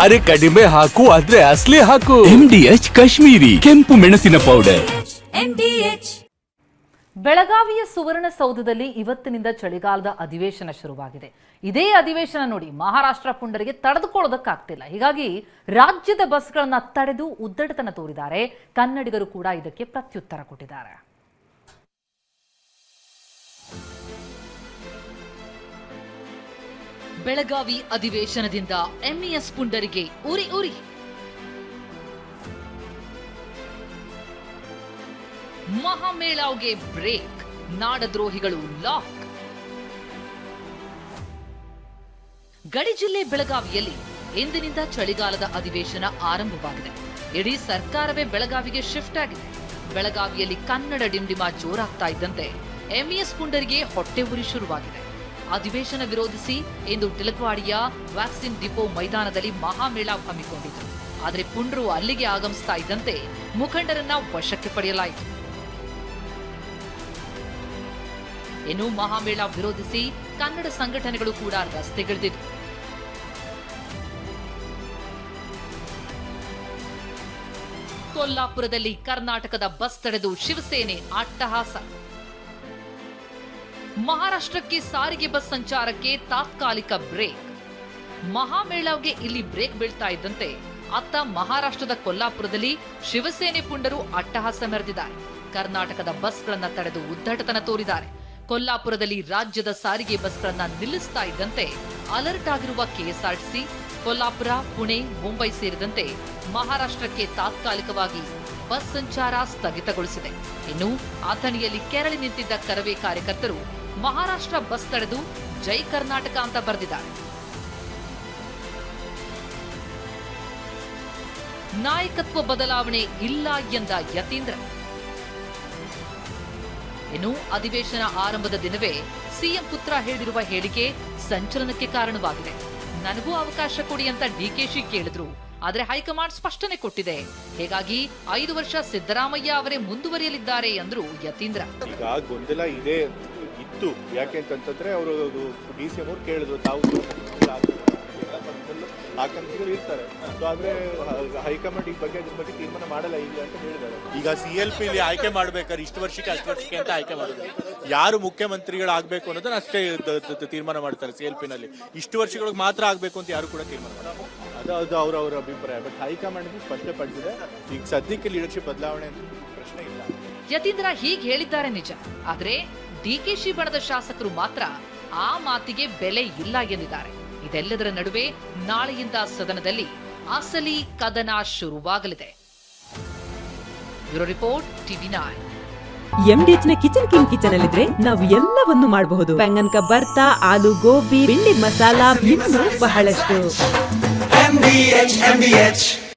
ಅರೆ ಕಡಿಮೆ ಹಾಕು ಆದ್ರೆ ಅಸ್ಲಿ ಹಾಕು. ಎಚ್ ಕಾಶ್ಮೀರಿ ಕೆಂಪು ಮೆಣಸಿನ ಪೌಡರ್ MDH ಬೆಳಗಾವಿಯ ಸುವರ್ಣಸೌಧದಲ್ಲಿ ಇವತ್ತಿನಿಂದ ಚಳಿಗಾಲದ ಅಧಿವೇಶನ ಶುರುವಾಗಿದೆ. ಇದೇ ಅಧಿವೇಶನ ನೋಡಿ ಮಹಾರಾಷ್ಟ್ರ ಪುಂಡರಿಗೆ ತಡೆದುಕೊಳ್ಳೋದಕ್ಕಾಗ್ತಿಲ್ಲ. ಹೀಗಾಗಿ ರಾಜ್ಯದ ಬಸ್ಗಳನ್ನ ತಡೆದು ಉದ್ದಟತನ ತೋರಿದ್ದಾರೆ. ಕನ್ನಡಿಗರು ಕೂಡ ಇದಕ್ಕೆ ಪ್ರತ್ಯುತ್ತರ ಕೊಟ್ಟಿದ್ದಾರೆ. ಬೆಳಗಾವಿ ಅಧಿವೇಶನದಿಂದ ಎಂಇಎಸ್ ಪುಂಡರಿಗೆ ಉರಿ ಉರಿ ಮಹಾಮೇಳಾವ್ಗೆ ಬ್ರೇಕ್, ನಾಡದ್ರೋಹಿಗಳು ಲಾಕ್. ಗಡಿ ಜಿಲ್ಲೆ ಬೆಳಗಾವಿಯಲ್ಲಿ ಇಂದಿನಿಂದ ಚಳಿಗಾಲದ ಅಧಿವೇಶನ ಆರಂಭವಾಗಿದೆ. ಇಡೀ ಸರ್ಕಾರವೇ ಬೆಳಗಾವಿಗೆ ಶಿಫ್ಟ್ ಆಗಿದೆ. ಬೆಳಗಾವಿಯಲ್ಲಿ ಕನ್ನಡ ಡಿಂಡಿಮ ಜೋರಾಗ್ತಾ ಇದ್ದಂತೆ ಎಂಇಎಸ್ ಪುಂಡರಿಗೆ ಹೊಟ್ಟೆ ಉರಿ ಶುರುವಾಗಿದೆ. ಅಧಿವೇಶನ ವಿರೋಧಿಸಿ ಇಂದು ತಿಲಕ್ವಾಡಿಯ ವ್ಯಾಕ್ಸಿನ್ ಡಿಪೋ ಮೈದಾನದಲ್ಲಿ ಮಹಾಮೇಳ ಹಮ್ಮಿಕೊಂಡಿತು ಆದರೆ ಪುಂಡ್ರು ಅಲ್ಲಿಗೆ ಆಗಮಿಸ್ತಾ ಇದ್ದಂತೆ ಮುಖಂಡರನ್ನ ವಶಕ್ಕೆ ಪಡೆಯಲಾಯಿತು. ಇನ್ನು ಮಹಾಮೇಳ ವಿರೋಧಿಸಿ ಕನ್ನಡ ಸಂಘಟನೆಗಳು ಕೂಡ ರಸ್ತೆಗಿಳಿದಿತ್ತು ಕೊಲ್ಲಾಪುರದಲ್ಲಿ ಕರ್ನಾಟಕದ ಬಸ್ ತಡೆದು ಶಿವಸೇನೆ ಅಟ್ಟಹಾಸ. ಮಹಾರಾಷ್ಟ್ರಕ್ಕೆ ಸಾರಿಗೆ ಬಸ್ ಸಂಚಾರಕ್ಕೆ ತಾತ್ಕಾಲಿಕ ಬ್ರೇಕ್. ಮಹಾಮೇಳಾವ್ಗೆ ಇಲ್ಲಿ ಬ್ರೇಕ್ ಬೀಳ್ತಾ ಇದ್ದಂತೆ ಅತ್ತ ಮಹಾರಾಷ್ಟ್ರದ ಕೊಲ್ಲಾಪುರದಲ್ಲಿ ಶಿವಸೇನೆ ಪುಂಡರು ಅಟ್ಟಹಾಸ ಮೆರೆದಿದ್ದಾರೆ ಕರ್ನಾಟಕದ ಬಸ್ಗಳನ್ನ ತಡೆದು ಉದ್ದಟತನ ತೋರಿದ್ದಾರೆ. ಕೊಲ್ಲಾಪುರದಲ್ಲಿ ರಾಜ್ಯದ ಸಾರಿಗೆ ಬಸ್ಗಳನ್ನ ನಿಲ್ಲಿಸ್ತಾ ಇದ್ದಂತೆ ಅಲರ್ಟ್ ಆಗಿರುವ ಕೆಎಸ್ಆರ್ಟಿಸಿ, ಕೊಲ್ಲಾಪುರ, ಪುಣೆ, ಮುಂಬೈ ಸೇರಿದಂತೆ ಮಹಾರಾಷ್ಟ್ರಕ್ಕೆ ತಾತ್ಕಾಲಿಕವಾಗಿ ಬಸ್ ಸಂಚಾರ ಸ್ಥಗಿತಗೊಳಿಸಿದೆ. ಇನ್ನು ಅಥಣಿಯಲ್ಲಿ ಕೆರಳಿ ನಿಂತಿದ್ದ ಕರವೇ ಕಾರ್ಯಕರ್ತರು ಮಹಾರಾಷ್ಟ್ರ ಬಸ್ ತಡೆದು ಜೈ ಕರ್ನಾಟಕ ಅಂತ ಬರೆದಿದ್ದಾರೆ. ನಾಯಕತ್ವ ಬದಲಾವಣೆ ಇಲ್ಲ ಎಂದ ಯತೀಂದ್ರ. ಇನ್ನು ಅಧಿವೇಶನ ಆರಂಭದ ದಿನವೇ ಸಿಎಂ ಪುತ್ರ ಹೇಳಿರುವ ಹೇಳಿಕೆ ಸಂಚಲನಕ್ಕೆ ಕಾರಣವಾಗಿದೆ. ನನಗೂ ಅವಕಾಶ ಕೊಡಿ ಅಂತ ಡಿಕೆಶಿ ಕೇಳಿದ್ರು. ಆದರೆ ಹೈಕಮಾಂಡ್ ಸ್ಪಷ್ಟನೆ ಕೊಟ್ಟಿದೆ. ಹೀಗಾಗಿ ಐದು ವರ್ಷ ಸಿದ್ದರಾಮಯ್ಯ ಅವರೇ ಮುಂದುವರಿಯಲಿದ್ದಾರೆ ಎಂದರು ಯತೀಂದ್ರ. ಈಗ ಗೊಂದಲ ಇದೆ ಇತ್ತು. ಯಾಕೆ ಅಂತಂತಂದ್ರೆ ಅವರು ಡಿ ಸಿ ಎಂ ಅವ್ರು ಕೇಳಿದ್ರು ತಾವು ಆಕಾಂಕ್ಷಿಗಳು ಇರ್ತಾರೆ. ಸೊ ಆದ್ರೆ ಹ- ಹೈಕಮಾಂಡ್ ಈ ಬಗ್ಗೆ ಅದ್ರ ಬಗ್ಗೆ ತೀರ್ಮಾನ ಮಾಡಲ್ಲ ಇಲ್ಲ ಅಂತ ಹೇಳಿದ್ದಾರೆ. ಈಗ ಸಿ ಎಲ್ ಪಿ ಆಯ್ಕೆ ಮಾಡ್ಬೇಕಾದ್ರೆ ಇಷ್ಟು ವರ್ಷಕ್ಕೆ ಅಷ್ಟು ವರ್ಷಕ್ಕೆ ಅಂತ ಆಯ್ಕೆ ಮಾಡೋದು. ಯಾರು ಮುಖ್ಯಮಂತ್ರಿಗಳಾಗಬೇಕು ಅನ್ನೋದನ್ನ ಅಷ್ಟೇ ತೀರ್ಮಾನ ಮಾಡ್ತಾರೆ ಸಿ ಎಲ್ ಪಿ ನಲ್ಲಿ ಇಷ್ಟು ವರ್ಷಗಳಿಗೆ ಮಾತ್ರ ಆಗಬೇಕು ಅಂತ ಯಾರು ಕೂಡ ತೀರ್ಮಾನ ಮಾಡ್ತಾರೆ ಅದು ಅದು ಅವ್ರ ಅವ್ರ ಅಭಿಪ್ರಾಯ. ಬಟ್ ಹೈಕಮಾಂಡ್ ಸ್ಪಷ್ಟಪಡಿಸಿದೆ. ಈಗ ಸದ್ಯಕ್ಕೆ ಲೀಡರ್ಶಿಪ್ ಬದಲಾವಣೆ ಅಂತ ಪ್ರಶ್ನೆ ಇಲ್ಲ. ಯತೀಂದ್ರ ಹೀಗೆ ಹೇಳಿದ್ದಾರೆ ನಿಜ. ಆದ್ರೆ ಡಿಕೆಶಿ ಬಣದ ಶಾಸಕರು ಮಾತ್ರ ಆ ಮಾತಿಗೆ ಬೆಲೆ ಇಲ್ಲ ಎಂದಿದ್ದಾರೆ. ಇದೆಲ್ಲದರ ನಡುವೆ ನಾಳೆಯಿಂದ ಸದನದಲ್ಲಿ ಅಸಲಿ ಕದನ ಶುರುವಾಗಲಿದೆ. ಬ್ಯೂರೋ ರಿಪೋರ್ಟ್ ಟಿವಿ ನೈನ್ ಎಂಡಿಎಚ್ನ ಕಿಚನ್ ಕಿಂಗ್ ಕಿಚನ್ ಅಲ್ಲಿದ್ರೆ ನಾವು ಎಲ್ಲವನ್ನು ಮಾಡಬಹುದು. ಬೆಂಗನ್ಕ ಬರ್ತಾ ಆಲೂ ಗೋಬಿ ಬೆಂಡಿ ಮಸಾಲಾ ಬಹಳಷ್ಟು.